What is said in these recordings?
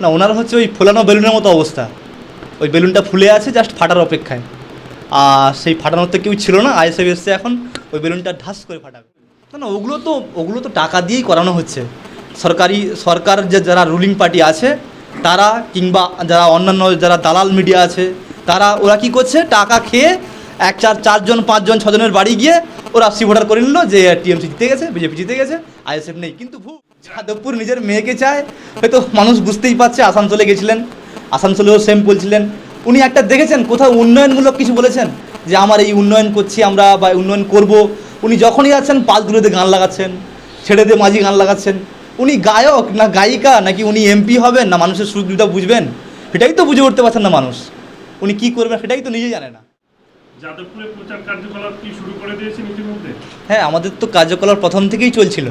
না, ওনার হচ্ছে ওই ফোলানো বেলুনের মতো অবস্থা। ওই বেলুনটা ফুলে আছে জাস্ট ফাটার অপেক্ষায়। আর সেই ফাটানোর তো কেউ ছিল না, আইএসএফ এসছে এখন, ওই বেলুনটা ঢাস করে ফাটাবে। না না, ওগুলো তো ওগুলো তো টাকা দিয়েই করানো হচ্ছে। সরকারি, সরকার যে যারা রুলিং পার্টি আছে, তারা কিংবা যারা অন্যান্য যারা দালাল মিডিয়া আছে, তারা, ওরা কি করছে? টাকা খেয়ে এক চার, চারজন, পাঁচজন, ছজনের বাড়ি গিয়ে ওরা সি ভোটার করে নিল যে টিএমসি জিতে গেছে বিজেপি জিতে গেছে, আইএসএফ নেই। কিন্তু ভু যাদবপুর নিজের মেয়েকে চায় হয়তো মানুষ বুঝতেই পারছে আসানসোলে গেছিলেন আসানসোলেও সেম বলছিলেন উনি একটা দেখেছেন কোথাও উন্নয়নমূলক কিছু বলেছেন যে আমার এই উন্নয়ন করছি আমরা বা উন্নয়ন করব। উনি যখনই আছেন পালতুলোতে গান লাগাচ্ছেন ছেড়ে দিয়ে মাঝি গান লাগাচ্ছেন। উনি গায়ক না গায়িকা নাকি উনি এমপি হবেন না মানুষের সুখ সুবিধা বুঝবেন? সেটাই তো বুঝে উঠতে পারছেন না মানুষ। উনি কি করবেন সেটাই তো নিজে জানে না। যাদবপুরে প্রচার কার্যকলাপ কি শুরু করে দিয়েছেন ইতিমধ্যে? হ্যাঁ আমাদের তো কার্যকলাপ প্রথম থেকেই চলছিল।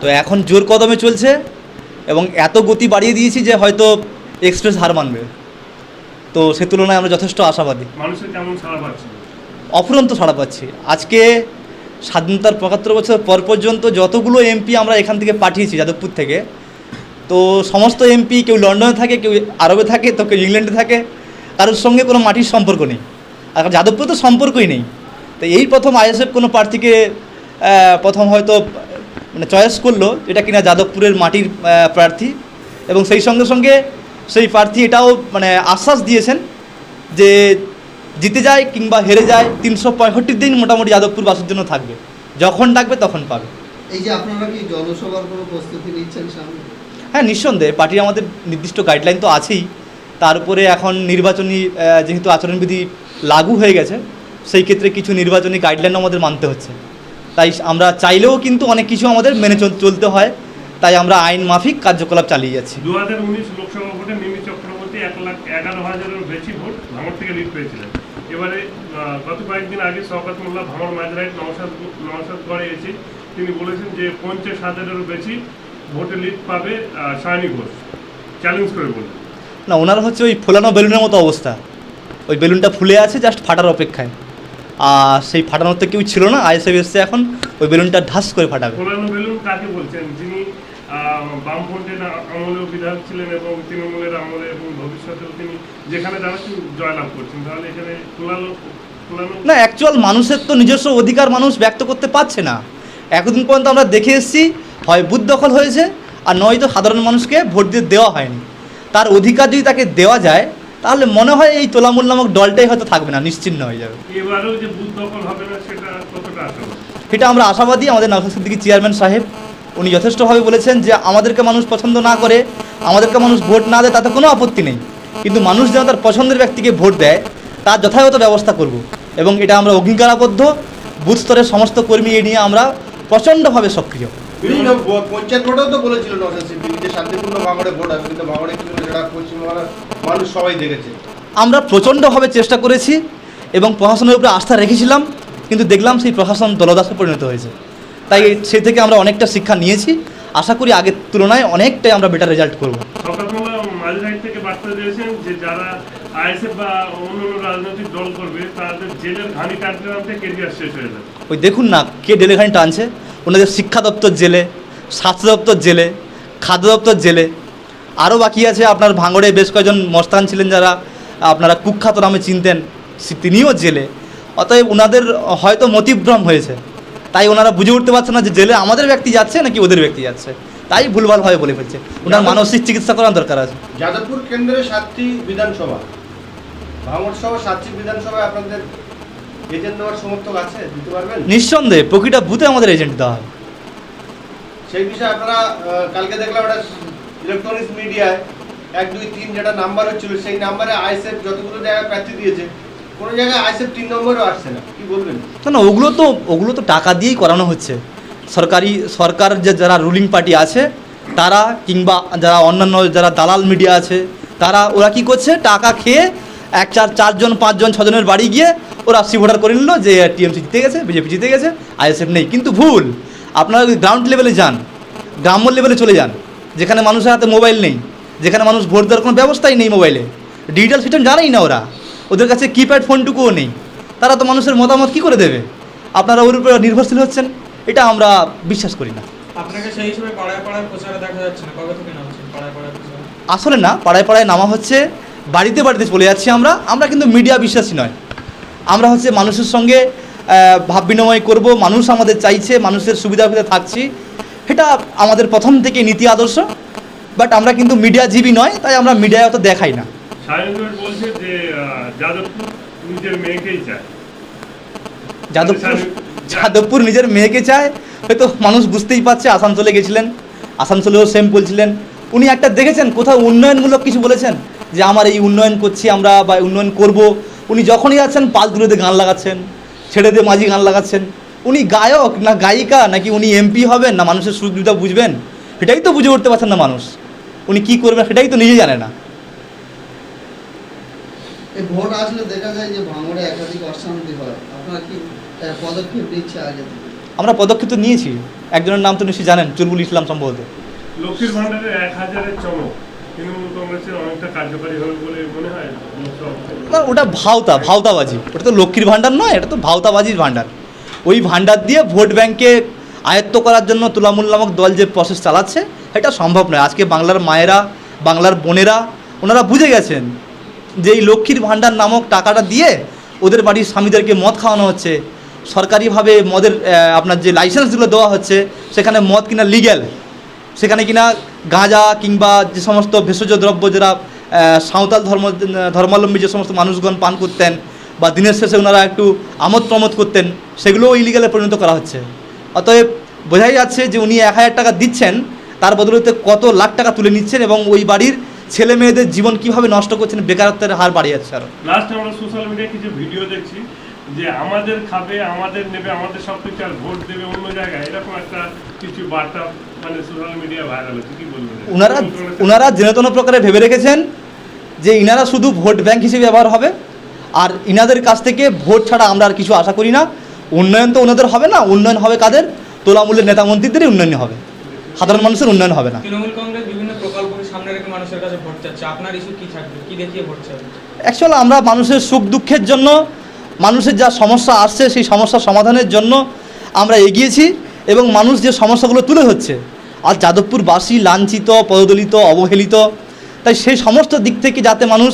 তো এখন জোর কদমে চলছে এবং এত গতি বাড়িয়ে দিয়েছি যে হয়তো এক্সপ্রেস হার মানবে। তো সে তুলনায় আমরা যথেষ্ট আশাবাদী। মানুষের কেমন সাড়া পাচ্ছে? অফুরন্ত ছাড়া পাচ্ছি। আজকে স্বাধীনতার পঁচাত্তর বছর পর পর্যন্ত যতগুলো এমপি আমরা এখান থেকে পাঠিয়েছি যাদবপুর থেকে তো সমস্ত এমপি কেউ লন্ডনে থাকে কেউ আরবে থাকে তো কেউ ইংল্যান্ডে থাকে কারোর সঙ্গে কোনো মাটির সম্পর্ক নেই। আর যাদবপুর তো সম্পর্কই নেই। তো এই প্রথম আইএসএফ কোনো প্রার্থীকে প্রথম হয়তো মানে চয়েস করল এটা কিনা যাদবপুরের মাটির প্রার্থী এবং সেই সঙ্গে সঙ্গে সেই প্রার্থী এটাও মানে আশ্বাস দিয়েছেন যে জিতে যায় কিংবা হেরে যায় তিনশো পঁয়ষট্টি দিন মোটামুটি যাদবপুর বাসের জন্য থাকবে। যখন ডাকবে তখন পাবে। এই যে আপনারা কি জনসভার কোনো প্রস্তুতি নিচ্ছেন সামনে? হ্যাঁ নিঃসন্দেহে পার্টির আমাদের নির্দিষ্ট গাইডলাইন তো আছেই। তার উপরে এখন নির্বাচনী যেহেতু আচরণবিধি লাগু হয়ে গেছে সেই ক্ষেত্রে কিছু নির্বাচনী গাইডলাইন আমাদের মানতে হচ্ছে। তাই আমরা চাইলেও কিন্তু অনেক কিছু আমাদের মেনে চল- চলতে হয়। তাই আমরা আইন মাফিক কার্যকলাপ চালিয়ে যাচ্ছি। দু হাজার উনিশ লোকসভা ভোটে মিমি চক্রবর্তী এক লাখ এগারো হাজারের বেশি ভোট ভাঙড় থেকে লিড পেয়েছিলেন। এবারে গত কয়েকদিন আগে শওকত মোল্লা ভাঙড় মাঝরাইট নওশাদ নওশাদগড়ে এসে তিনি বলেছেন যে পঞ্চাশ হাজারেরও বেশি ভোটে লিড পাবে সায়নী ঘোষ। চ্যালেঞ্জ করে বললেন না ওনার হচ্ছে ওই ফোলানো বেলুনের মতো অবস্থা। ওই বেলুনটা ফুলে আছে জাস্ট ফাটার অপেক্ষায়। আর সেই ফাটানোর তো কেউ ছিল না আইএসএফ এসছে এখন ওই বেলুনটা ঢাস করে ফাটাবে। বেলুন কাকে বলছেন? যিনি বামফ্রন্টের আমলেও বিধায়ক ছিলেন এবং তৃণমূলের আমলে এবং ভবিষ্যতেও তিনি যেখানে দাঁড়াচ্ছেন জয়লাভ করছেন। তাহলে এখানে কোলানো কোলানো না অ্যাকচুয়াল মানুষের তো নিজস্ব অধিকার মানুষ ব্যক্ত করতে পারছে না। এতদিন পর্যন্ত আমরা দেখে এসেছি হয় বুথ দখল হয়েছে আর নয়তো সাধারণ মানুষকে ভোট দিয়ে দেওয়া হয়নি। তার অধিকার যদি তাকে দেওয়া যায় তাহলে মনে হয় এই তোলামূল নামক দলটাই হয়তো থাকবে না নিশ্চিন্ন হয়ে যাবে। এটা আমরা আশাবাদী আমাদের নওশাদ সিদ্দিকী চেয়ারম্যান সাহেব উনি যথেষ্টভাবে বলেছেন যে আমাদেরকে মানুষ পছন্দ না করে আমাদেরকে মানুষ ভোট না দেয় তাতে কোনো আপত্তি নেই। কিন্তু মানুষ যেন তার পছন্দের ব্যক্তিকে ভোট দেয় তার যথাযথ ব্যবস্থা করব। এবং এটা আমরা অঙ্গীকারাবদ্ধ বুথ স্তরের সমস্ত কর্মী এ নিয়ে আমরা প্রচণ্ডভাবে সক্রিয়। বিভিন্ন পঞ্চায়েত ভোটেও তো বলেছিল নজর সিদ্দিকি যে শান্তিপূর্ণ ভাঙড়ে ভোট হবে কিন্তু ভাঙড়ে পশ্চিমবাংলার মানুষ সবাই দেখেছে। আমরা প্রচণ্ডভাবে চেষ্টা করেছি এবং প্রশাসনের উপরে আস্থা রেখেছিলাম কিন্তু দেখলাম সেই প্রশাসন দলদাসে পরিণত হয়েছে। তাই সেই থেকে আমরা অনেকটা শিক্ষা নিয়েছি। আশা করি আগের তুলনায় অনেকটাই আমরা বেটার রেজাল্ট করব। থেকে বার্তা দিয়েছেন যে যারা আইএসএফ বা অন্য অন্য রাজনৈতিক দল করবে তাদের জেলের ঘানি টানতে টানতে কেরিয়ার শেষ হয়ে যাবে। ওই দেখুন না কে ডেলিভারি টানছে? ওনাদের শিক্ষা দপ্তর জেলে স্বাস্থ্য দপ্তর জেলে খাদ্য দপ্তর জেলে। আরও বাকি আছে আপনার ভাঙড়ে বেশ কয়েকজন মস্তান ছিলেন যারা আপনারা কুখ্যাত নামে চিনতেন তিনিও জেলে। অতএব ওনাদের হয়তো মতিভ্রম হয়েছে। তাই ওনারা বুঝে উঠতে পারছে না যে জেলে আমাদের ব্যক্তি যাচ্ছে নাকি ওদের ব্যক্তি যাচ্ছে। তাই ভুলভালভাবে বলে ফেলছে। ওনার মানসিক চিকিৎসা করার দরকার আছে। যাদবপুর কেন্দ্রে সাতটি বিধানসভা। ভাঙড় সহ সাতটি বিধানসভায় আপনাদের এজেন্ট দেওয়ার সমর্থক আছে দিতে পারবেন? নিঃসন্দেহে প্রতিটা বুথে আমাদের এজেন্ট দেওয়া হবে সেই বিষয়ে আপনারা কালকে দেখলাম একটা ইলেকট্রনিক্স মিডিয়ায় এক দুই তিন যেটা নাম্বার হচ্ছিল সেই নাম্বারে আইসেফ যতগুলো জায়গায় প্রার্থী দিয়েছে কোনো জায়গায় আইসেফ তিন নম্বরও আসছে না। কি বলবেন? না না ওগুলো তো ওগুলো তো টাকা দিয়েই করানো হচ্ছে। সরকারি সরকার যে যারা রুলিং পার্টি আছে তারা কিংবা যারা অন্যান্য যারা দালাল মিডিয়া আছে তারা ওরা কি করছে? টাকা খেয়ে এক চার চারজন পাঁচজন ছজনের বাড়ি গিয়ে ওরা সি ভোটার করে নিল যে টিএমসি জিতে গেছে বিজেপি জিতে গেছে আইএসএফ নেই। কিন্তু ভুল আপনারা যদি গ্রাউন্ড লেভেলে যান গ্রাম্য লেভেলে চলে যান যেখানে মানুষের হাতে মোবাইল নেই যেখানে মানুষ ভোট দেওয়ার কোনো ব্যবস্থাই নেই মোবাইলে ডিজিটাল সিস্টেম জানেই না ওরা। ওদের কাছে কিপ্যাড ফোনটুকুও নেই। তারা তো মানুষের মতামত কী করে দেবে? আপনারা ওর উপরে নির্ভরশীল হচ্ছেন এটা আমরা বিশ্বাস করি না। আপনাকে সেই হিসেবে পাড়ায় পাড়ায় প্রচারে দেখা যাচ্ছে না। কবে থেকে নামছেন? পাড়ায় পাড়ায় প্রচারে? আসলে না পাড়ায় পাড়ায় নামা হচ্ছে বাড়িতে বাড়িতে চলে যাচ্ছি আমরা। আমরা কিন্তু মিডিয়া বিশ্বাসী নয়। আমরা হচ্ছে মানুষের সঙ্গে ভাব বিনিময় করব। মানুষ আমাদের চাইছে মানুষের সুবিধা সুবিধা থাকছি। এটা আমাদের প্রথম থেকে নীতি আদর্শ। বাট আমরা কিন্তু মিডিয়াজীবী নয় তাই আমরা মিডিয়ায় অত দেখাই না। যাদবপুর যাদবপুর নিজের মেয়েকে চায়? হয়তো মানুষ বুঝতেই পারছে আসানসোলে গেছিলেন। আসানসোলেও সেম বলছিলেন। উনি একটা দেখেছেন কোথাও উন্নয়নমূলক কিছু বলেছেন? যে আমার এই উন্নয়ন করছি আমরা বা উন্নয়ন করব। উনি যখনই যাচ্ছেন পাল তুলেতে গান লাগাচ্ছেন ছেড়ে দিয়ে মাঝি গান লাগাচ্ছেন। উনি গায়ক না গায়িকা নাকি উনি এমপি হবেন না মানুষের সুখ সুবিধা বুঝবেন? সেটাই তো বুঝে উঠতে পারছেন না মানুষ। উনি কী করবেন সেটাই তো নিজে জানে না। ভোট আসলে দেখা যায় যে ভাঙড়ে একাধিক অশান্তি হয়। আপনারা কি পদক্ষেপ নিচ্ছে আগে আমরা পদক্ষেপ তো নিয়েছি। একজনের নাম তো নিশ্চয়ই জানেন চুলবুল ইসলাম সম্ভবত। লক্ষ্মীর ভান্ডারের এক হাজারের চমক না, ওটা ভাওতা, ভাওতাবাজি। ওটা তো লক্ষ্মীর ভাণ্ডার নয়, এটা তো ভাওতাবাজির ভাণ্ডার। ওই ভাণ্ডার দিয়ে ভোট ব্যাংকে আয়ত্ত করার জন্য তুলামূল নামক দল যে প্রসেস চালাচ্ছে, এটা সম্ভব নয়। আজকে বাংলার মায়েরা, বাংলার বোনেরা, ওনারা বুঝে গেছেন যে এই লক্ষ্মীর ভাণ্ডার নামক টাকাটা দিয়ে ওদের বাড়ির স্বামীদেরকে মদ খাওয়ানো হচ্ছে। সরকারিভাবে মদের আপনার যে লাইসেন্সগুলো দেওয়া হচ্ছে, সেখানে মদ কিনা লিগ্যাল সেখানে কিনা গাঁজা কিংবা যে সমস্ত ভেষজ দ্রব্য যারা সাঁওতাল ধর্ম, ধর্মাবলম্বী যে সমস্ত মানুষগণ পান করতেন বা দিনের শেষে ওনারা একটু আমোদ প্রমোদ করতেন, সেগুলোও ইলিগালে পরিণত করা হচ্ছে। অতএব বোঝাই যাচ্ছে যে উনি এক হাজার টাকা দিচ্ছেন, তার বদলতে কত লাখ টাকা তুলে নিচ্ছেন এবং ওই বাড়ির ছেলে মেয়েদের জীবন কীভাবে নষ্ট করছেন, বেকারত্বের হার বাড়িয়ে যাচ্ছে আরও লাস্ট আমরা সোশ্যাল মিডিয়ায় কিছু ভিডিও দেখছি। যে আমাদের খাবে আমাদের নেবে আমাদের সব কিছু আর ভোট দেবে অন্য জায়গায় এরকম একটা কিছু বার্তা মানে সোশ্যাল মিডিয়া ভাইরাল হচ্ছে কি বলবেন ওনারা ওনারা যেন প্রকারে ভেবে রেখেছেন যে ইনারা শুধু ভোট ব্যাংক হিসেবে ব্যবহার হবে আর ইনাদের কাছ থেকে ভোট ছাড়া আমরা আর কিছু আশা করি না। উন্নয়ন তো ওনাদের হবে না উন্নয়ন হবে কাদের? তোলামূলের নেতা মন্ত্রীদেরই উন্নয়ন হবে। সাধারণ মানুষের উন্নয়ন হবে না। তৃণমূল কংগ্রেস বিভিন্ন প্রকল্পকে সামনে রেখে মানুষের কাছে ভোট চাচ্ছে। আপনার ইস্যু কি থাকবে? কি দেখিয়ে ভোট চাইবে অ্যাকচুয়ালি আমরা মানুষের সুখ দুঃখের জন্য মানুষের যা সমস্যা আসছে, সেই সমস্যার সমাধানের জন্য আমরা এগিয়েছি এবং মানুষ যে সমস্যাগুলো তুলে ধরছে আর যাদবপুরবাসী লাঞ্ছিত, পদদলিত, অবহেলিত, তাই সেই সমস্ত দিক থেকে যাতে মানুষ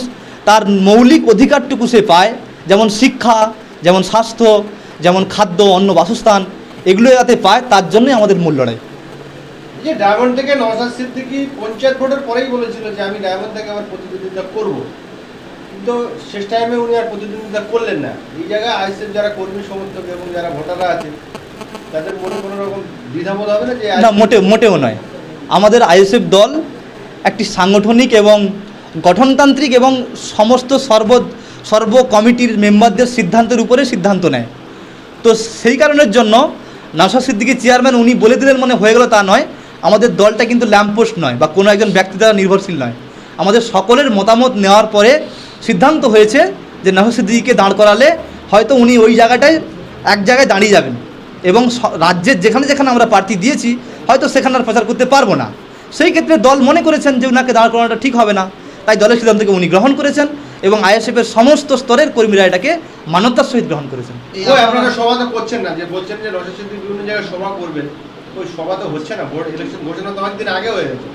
তার মৌলিক অধিকারটুকু সে পায়, যেমন শিক্ষা, যেমন স্বাস্থ্য, যেমন খাদ্য, অন্ন, বাসস্থান এগুলো যাতে পায়, তার জন্যই আমাদের মূল লড়াই। ডায়মন্ড থেকে নওশাদ সিদ্দিকি পঞ্চায়েত ভোটের পরেই বলেছিল যে আমি ডায়মন্ড থেকে আবার প্রতিদ্বন্দ্বিতা করব। কিন্তু শেষ টাইমে উনি আর প্রতিদ্বন্দ্বিতা করলেন না। এই জায়গায় আইসিএফ যারা কর্মী সমর্থক এবং যারা ভোটাররা আছে তাদের মনে কোনো রকম দ্বিধাবোধ হবে না যে না মোটে মোটেও নয়। আমাদের আইএসএফ দল একটি সাংগঠনিক এবং গঠনতান্ত্রিক এবং সমস্ত সর্ব সর্ব কমিটির মেম্বারদের সিদ্ধান্তের উপরে সিদ্ধান্ত নেয়। তো সেই কারণের জন্য নাসা সিদ্দিকী চেয়ারম্যান উনি বলে দিলেন মনে হয়ে গেল তা নয়। আমাদের দলটা কিন্তু ল্যাম্পপোস্ট নয় বা কোনো একজন ব্যক্তি দ্বারা নির্ভরশীল নয়। আমাদের সকলের মতামত নেওয়ার পরে সিদ্ধান্ত হয়েছে যে নাসা সিদ্দিকীকে দাঁড় করালে হয়তো উনি ওই জায়গাটায় এক জায়গায় দাঁড়িয়ে যাবেন। এবং রাজ্যের যেখানে যেখানে আমরা প্রার্থী দিয়েছি হয়তো সেখানে আর প্রচার করতে পারব না। সেই ক্ষেত্রে দল মনে করেছেন যে ওনাকে দাঁড় করানোটা ঠিক হবে না। তাই দলের সিদ্ধান্তকে উনি গ্রহণ করেছেন এবং আইএসএফের সমস্ত স্তরের কর্মীরা এটাকে মানবতার সহিত গ্রহণ করেছেন। আপনারা- না যে বলছেন যে বিভিন্ন জায়গায় সভা করবেন।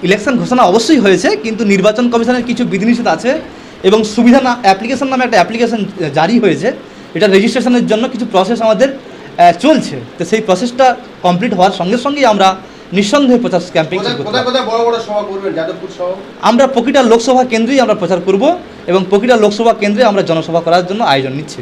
ইলেকশন ঘোষণা অবশ্যই হয়েছে কিন্তু নির্বাচন কমিশনের কিছু বিধিনিষেধ আছে। এবং সুবিধা না অ্যাপ্লিকেশন নামে একটা অ্যাপ্লিকেশন জারি হয়েছে। এটা রেজিস্ট্রেশনের জন্য কিছু প্রসেস আমাদের চলছে। তো সেই প্রসেসটা কমপ্লিট হওয়ার সঙ্গে সঙ্গেই আমরা নিঃসন্দেহে প্রচার ক্যাম্পেইন আমরা প্রতিটা লোকসভা কেন্দ্রেই আমরা প্রচার করব এবং প্রতিটা লোকসভা কেন্দ্রে আমরা জনসভা করার জন্য আয়োজন নিচ্ছি।